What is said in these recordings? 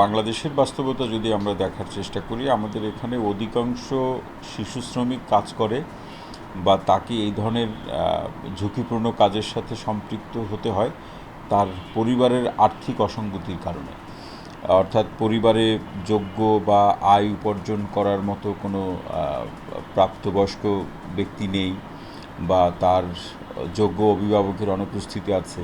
বাংলাদেশের বাস্তবতা যদি আমরা দেখার চেষ্টা করি, আমাদের এখানে অধিকাংশ শিশু শ্রমিক কাজ করে বা তাকে এই ধরনের ঝুঁকিপূর্ণ কাজের সাথে সম্পৃক্ত হতে হয় তার পরিবারের আর্থিক অসঙ্গতির কারণে। অর্থাৎ পরিবারে যোগ্য বা আয় উপার্জন করার মতো কোনো প্রাপ্তবয়স্ক ব্যক্তি নেই বা তার যোগ্য অভিভাবকের অনুপস্থিতি আছে।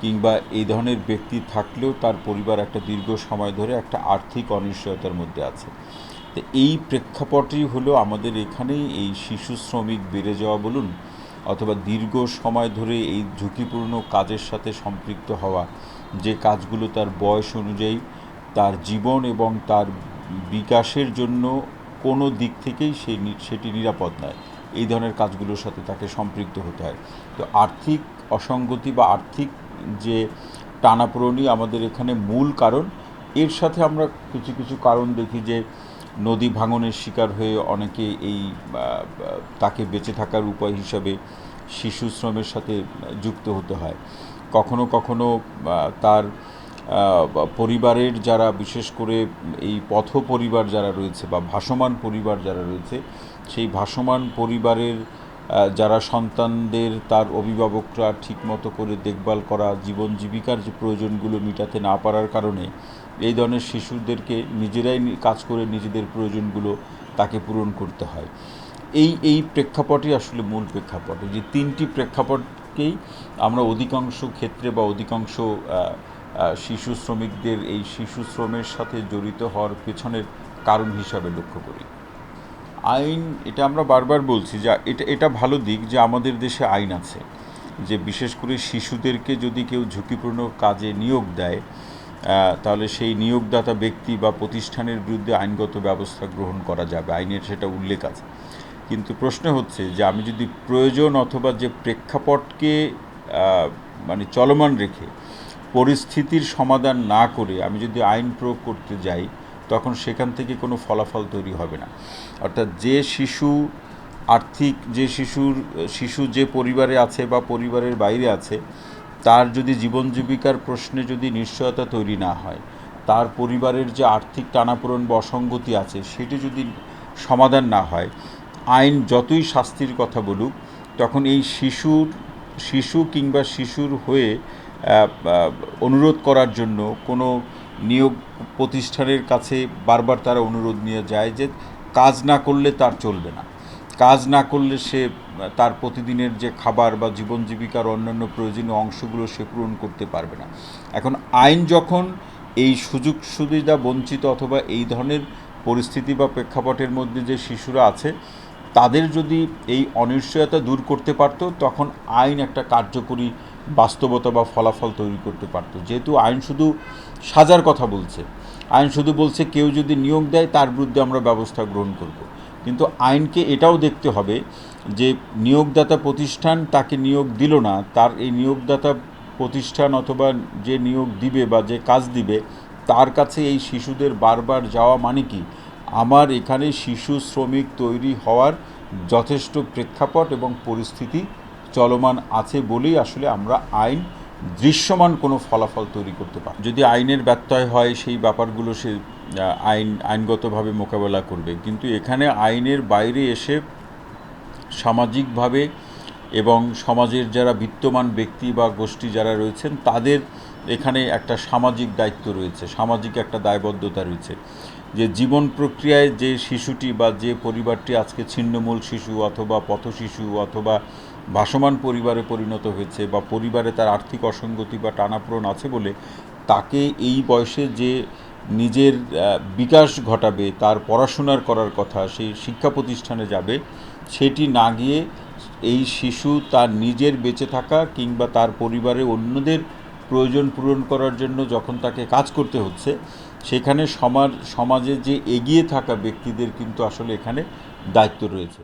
কিংবা এই ধরনের ব্যক্তি থাকলেও তার পরিবার একটা দীর্ঘ সময় ধরে একটা আর্থিক অনিশ্চয়তার মধ্যে আছে। তো এই প্রেক্ষাপটই হলো আমাদের এখানেই এই শিশু শ্রমিক বেড়ে যাওয়া বলুন, অথবা দীর্ঘ সময় ধরে এই ঝুঁকিপূর্ণ কাজের সাথে সম্পৃক্ত হওয়া, যে কাজগুলো তার বয়স অনুযায়ী, তার জীবন এবং তার বিকাশের জন্য কোনো দিক থেকেই সেই সেটি নিরাপদ নয়। এই ধরনের কাজগুলোর সাথে তাকে সম্পৃক্ত হতে হয়। তো আর্থিক অসঙ্গতি বা আর্থিক যে টানাপোড়েনই আমাদের এখানে মূল কারণ। এর সাথে আমরা কিছু কিছু কারণ দেখি যে নদী ভাঙনের শিকার হয়ে অনেকে এই তাকে বেঁচে থাকার উপায় হিসাবে শিশু শ্রমের সাথে যুক্ত হতে হয়। কখনো কখনো তার পরিবারের যারা বিশেষ করে এই পথ পরিবার যারা রয়েছে বা ভাসমান পরিবার যারা রয়েছে, সেই ভাসমান পরিবারের যারা সন্তানদের, তার অভিভাবকরা ঠিকমতো করে দেখভাল করা, জীবন জীবিকার যে প্রয়োজনগুলো মেটাতে না পারার কারণে এই ধরনের শিশুদেরকে নিজেরাই কাজ করে নিজেদের প্রয়োজনগুলো তাকে পূরণ করতে হয়। এই এই প্রেক্ষাপটই আসলে মূল প্রেক্ষাপট। যে তিনটি প্রেক্ষাপটকেই আমরা অধিকাংশ ক্ষেত্রে বা অধিকাংশ শিশু শ্রমিকদের এই শিশু শ্রমের সাথে জড়িত হওয়ার পেছনের কারণ হিসাবে লক্ষ্য করি। আইন, এটা আমরা বারবার বলছি যে এটা এটা ভালো দিক যে আমাদের দেশে আইন আছে। যে বিশেষ করে শিশুদেরকে যদি কেউ ঝুঁকিপূর্ণ কাজে নিয়োগ দেয় তাহলে সেই নিয়োগদাতা ব্যক্তি বা প্রতিষ্ঠানের বিরুদ্ধে আইনগত ব্যবস্থা গ্রহণ করা যাবে। আইনের সেটা উল্লেখ আছে। কিন্তু প্রশ্ন হচ্ছে যে আমি যদি প্রয়োজন অথবা যে প্রেক্ষাপটকে মানে চলমান রেখে পরিস্থিতির সমাধান না করে আমি যদি আইন প্রয়োগ করতে যাই তখন সেখান থেকে কোনো ফলাফল তৈরি হবে না। অর্থাৎ যে শিশু আর্থিক, যে শিশুর, শিশু যে পরিবারে আছে বা পরিবারের বাইরে আছে, তার যদি জীবন জীবিকার প্রশ্নে যদি নিশ্চয়তা তৈরি না হয়, তার পরিবারের যে আর্থিক টানাপোড়েন বা অসঙ্গতি আছে, সেটি যদি সমাধান না হয়, আইন যতই শাস্তির কথা বলুক, তখন এই শিশুর, শিশু কিংবা শিশুর হয়ে অনুরোধ করার জন্য কোনো নিয়োগ প্রতিষ্ঠানের কাছে বারবার তারা অনুরোধ নিয়ে যায় যে কাজ না করলে তার চলবে না। কাজ না করলে সে, তার প্রতিদিনের যে খাবার বা জীবন জীবিকার অন্যান্য প্রয়োজনীয় অংশগুলো সে পূরণ করতে পারবে না। এখন আইন যখন এই সুযোগ সুবিধা বঞ্চিত অথবা এই ধরনের পরিস্থিতি বা প্রেক্ষাপটের মধ্যে যে শিশুরা আছে, তাদের যদি এই অনিশ্চয়তা দূর করতে পারতো, তখন আইন একটা কার্যকরী বাস্তবতা বা ফলাফল তৈরি করতে পারতো। যেহেতু আইন শুধু সাজার কথা বলছে। আইন শুধু বলছে কেউ যদি নিয়োগ দেয়, তার বিরুদ্ধে আমরা ব্যবস্থা গ্রহণ করব। কিন্তু আইনকে এটাও দেখতে হবে যে নিয়োগদাতা প্রতিষ্ঠান তাকে নিয়োগ দিল না, তার এই নিয়োগদাতা প্রতিষ্ঠান অথবা যে নিয়োগ দিবে বা যে কাজ দিবে, তার কাছে এই শিশুদের বারবার যাওয়া মানে কি? আমার এখানে শিশু শ্রমিক তৈরি হওয়ার যথেষ্ট প্রেক্ষাপট এবং পরিস্থিতি চলমান আছে বলেই আসলে আমরা আইন দৃশ্যমান কোনো ফলাফল তৈরি করতে পারি। যদি আইনের ব্যত্যয় হয়, সেই ব্যাপারগুলো সে আইন, আইনগতভাবে মোকাবেলা করবে। কিন্তু এখানে আইনের বাইরে এসে সামাজিকভাবে এবং সমাজের যারা বিত্তমান ব্যক্তি বা গোষ্ঠী যারা রয়েছেন, তাদের এখানে একটা সামাজিক দায়িত্ব রয়েছে, সামাজিক একটা দায়বদ্ধতা রয়েছে। যে জীবন প্রক্রিয়ায় যে শিশুটি বা যে পরিবারটি আজকে ছিন্নমূল শিশু অথবা পথ শিশু অথবা ভাসমান পরিবারে পরিণত হয়েছে বা পরিবারে তার আর্থিক অসঙ্গতি বা টানাপোড়ন আছে বলে, তাকে এই বয়সে যে নিজের বিকাশ ঘটাবে, তার পড়াশোনার করার কথা, সেই শিক্ষা প্রতিষ্ঠানে যাবে, সেটি না গিয়ে এই শিশু তার নিজের বেঁচে থাকা কিংবা তার পরিবারে অন্যদের প্রয়োজন পূরণ করার জন্য যখন তাকে কাজ করতে হচ্ছে, সেখানে সমাজ, সমাজে যে এগিয়ে থাকা ব্যক্তিদের কিন্তু আসলে এখানে দায়িত্ব রয়েছে।